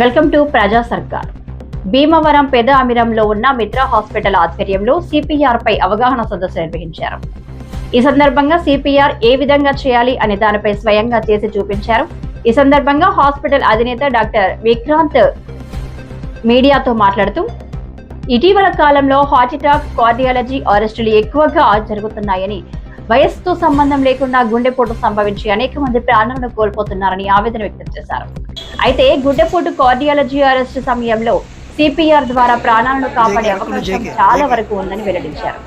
Welcome to ప్రజా సర్కార్. భీమవరం పెద అమిరంలో ఉన్న మిత్ర హాస్పిటల్ ఆధ్వర్యంలో సిపిఆర్ పై అవగాహన సదస్సు నిర్వహించారు. ఈ సందర్భంగా సిపిఆర్ ఏ విధంగా చేయాలి అనే దానిపై స్వయంగా చేసి చూపించారు. ఈ సందర్భంగా హాస్పిటల్ అధినేత డాక్టర్ విక్రాంత్ మీడియాతో మాట్లాడుతూ ఇటీవల కాలంలో హార్ట్అటాక్ కార్డియాలజీ అరెస్టులు ఎక్కువగా జరుగుతున్నాయని వయస్సుతో సంబంధం లేకుండా గుండెపోటు సంభవించి అనేక మంది ప్రాణాలను కోల్పోతున్నారని ఆవేదన వ్యక్తం చేశారు. అయితే గుండెపోటు కార్డియాలజీ అరెస్ట్ సమయంలో సిపిఆర్ ద్వారా ప్రాణాలను కాపాడే అవకాశం చాలా వరకు ఉందని వెల్లడించారు.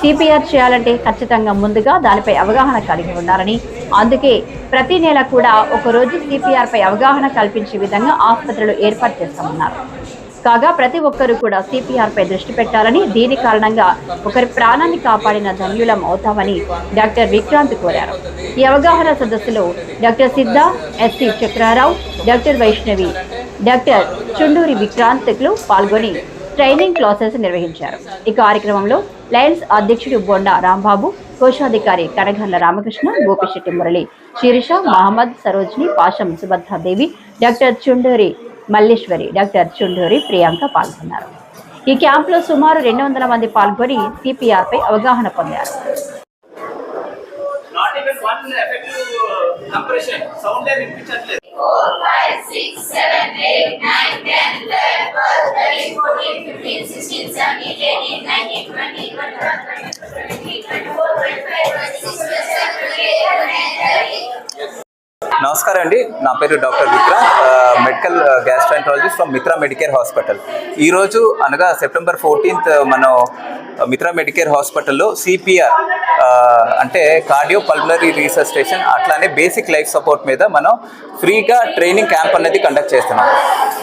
సిపిఆర్ చేయాలంటే ఖచ్చితంగా ముందుగా దానిపై అవగాహన కలిగి ఉండాలని అందుకే ప్రతి నెల కూడా ఒక రోజు సిపిఆర్ పై అవగాహన కల్పించే విధంగా ఆసుపత్రులు ఏర్పాటు చేస్తామన్నారు. కాగా ప్రతి ఒక్కరూ కూడా సిపిఆర్ పై దృష్టి పెట్టాలని దీని కారణంగా ఒకరి ప్రాణాన్ని కాపాడిన ధన్యులం అవుతామని డాక్టర్ విక్రాంత్ కోరారు. ఈ అవగాహన సదస్సులో doctor Siddha SC Chakra Rao doctor Vaishnavi doctor Chunduri విక్రాంత్లు పాల్గొని ట్రైనింగ్ క్లాసెస్ నిర్వహించారు. ఈ కార్యక్రమంలో లయన్స్ అధ్యక్షుడు బొండా రాంబాబు కోశాధికారి కనగర్ల రామకృష్ణ గోపిశెట్టి మురళి శిరీష మహమ్మద్ సరోజిని పాషం సుభద్రాదేవి డాక్టర్ చుండూరి మల్లేశ్వరి డాక్టర్ చుండూరి ప్రియాంక పాల్గొన్నారు. ఈ క్యాంపులో సుమారు రెండు వందల మంది పాల్గొని సిపిఆర్ పై అవగాహన పొందారు. నమస్కారం అండి. నా పేరు doctor Vikrant medical gastroenterologist from Mitra medicare hospital. ఈరోజు అనగా సెప్టెంబర్ ఫోర్టీన్త్ మనం మిత్ర మెడికేర్ హాస్పిటల్లో సిపిఆర్ అంటే కార్డియో పల్మనరీ రీసెస్టేషన్ అట్లానే బేసిక్ లైఫ్ సపోర్ట్ మీద మనం ఫ్రీగా ట్రైనింగ్ క్యాంప్ అనేది కండక్ట్ చేస్తున్నాం.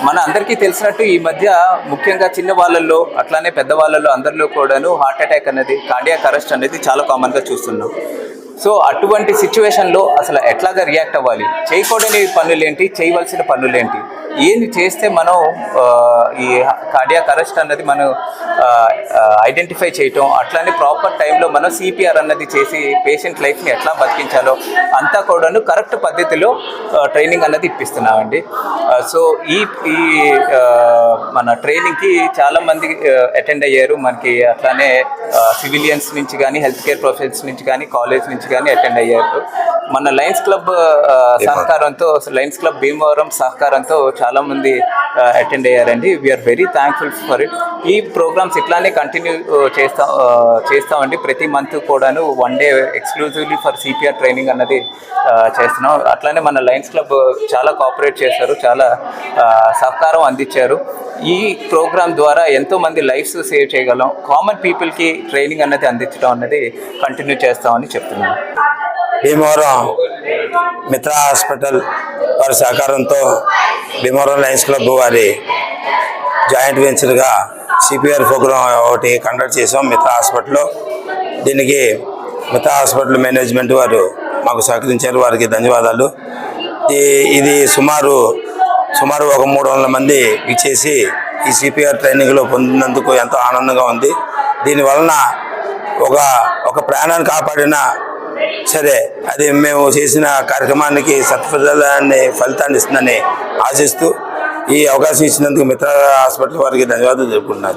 మన అందరికీ తెలిసినట్టు ఈ మధ్య ముఖ్యంగా చిన్న వాళ్ళల్లో అట్లానే పెద్ద వాళ్ళల్లో అందరిలో కూడాను హార్ట్ అటాక్ అనేది కార్డియాక్ అరెస్ట్ అనేది చాలా కామన్గా చూస్తున్నాం. సో అటువంటి సిచ్యువేషన్లో అసలు ఎట్లాగా రియాక్ట్ అవ్వాలి? చేయకూడని పనులేంటి? చేయవలసిన పనులేంటి? ఏంది చేస్తే మనం ఈ కార్డియాక్ అరెస్ట్ అన్నది మనం ఐడెంటిఫై చేయటం అట్లానే ప్రాపర్ టైంలో మనం సిపిఆర్ అన్నది చేసి పేషెంట్ లైఫ్ని ఎట్లా బతికించాలో అంతా కూడాను కరెక్ట్ పద్ధతిలో ట్రైనింగ్ అన్నది ఇప్పిస్తున్నామండి. సో ఈ ఈ మన ట్రైనింగ్కి చాలామంది అటెండ్ అయ్యారు. మనకి అట్లానే సివిలియన్స్ నుంచి కానీ హెల్త్ కేర్ ప్రొఫెషన్స్ నుంచి కానీ కాలేజ్ నుంచి కానీ అటెండ్ అయ్యారు. మన లయన్స్ క్లబ్ సహకారంతో లయన్స్ క్లబ్ భీమవరం సహకారంతో చాలా మంది అటెండ్ అయ్యారండి. We're very thankful for it ఈ ప్రోగ్రామ్స్ ఇట్లానే కంటిన్యూ చేస్తాం చేస్తామండి. ప్రతి మంత్ కూడాను one day exclusively for CPR training అన్నది చేస్తున్నాం. అట్లానే మన లయన్స్ క్లబ్ చాలా కోఆపరేట్ చేశారు. చాలా సహకారం అందించారు. ఈ ప్రోగ్రామ్ ద్వారా ఎంతో మంది లైఫ్స్ సేవ్ చేయగలం కామన్ పీపుల్కి ట్రైనింగ్ అన్నది అందించడం అన్నది కంటిన్యూ చేస్తామని చెప్తున్నాను భీమవరం మిత్ర హాస్పిటల్ వారి సహకారంతో భీమవరం లయన్స్ క్లబ్ వారి జాయింట్ వెంచర్గా సిపిఆర్ ప్రోగ్రాం ఒకటి కండక్ట్ చేసాం మిత్ర హాస్పిటల్లో. దీనికి మిత్ర హాస్పిటల్ మేనేజ్మెంట్ వారు మాకు సహకరించారు. వారికి ధన్యవాదాలు. ఇది సుమారు సుమారు ఒక మూడు వందల మంది ఇచ్చేసి ఈ సిపిఆర్ ట్రైనింగ్లో పొందినందుకు ఎంతో ఆనందంగా ఉంది. దీనివలన ఒక ఒక ప్రాణాన్ని కాపాడిన సరే అది మేము చేసిన కార్యక్రమానికి సత్ఫలాన్ని ఫలితాన్ని ఇస్తుందని ఆశిస్తూ ఈ అవకాశం ఇచ్చినందుకు మిత్ర హాస్పిటల్ వారికి ధన్యవాదాలు తెలుపుకుంటున్నాను.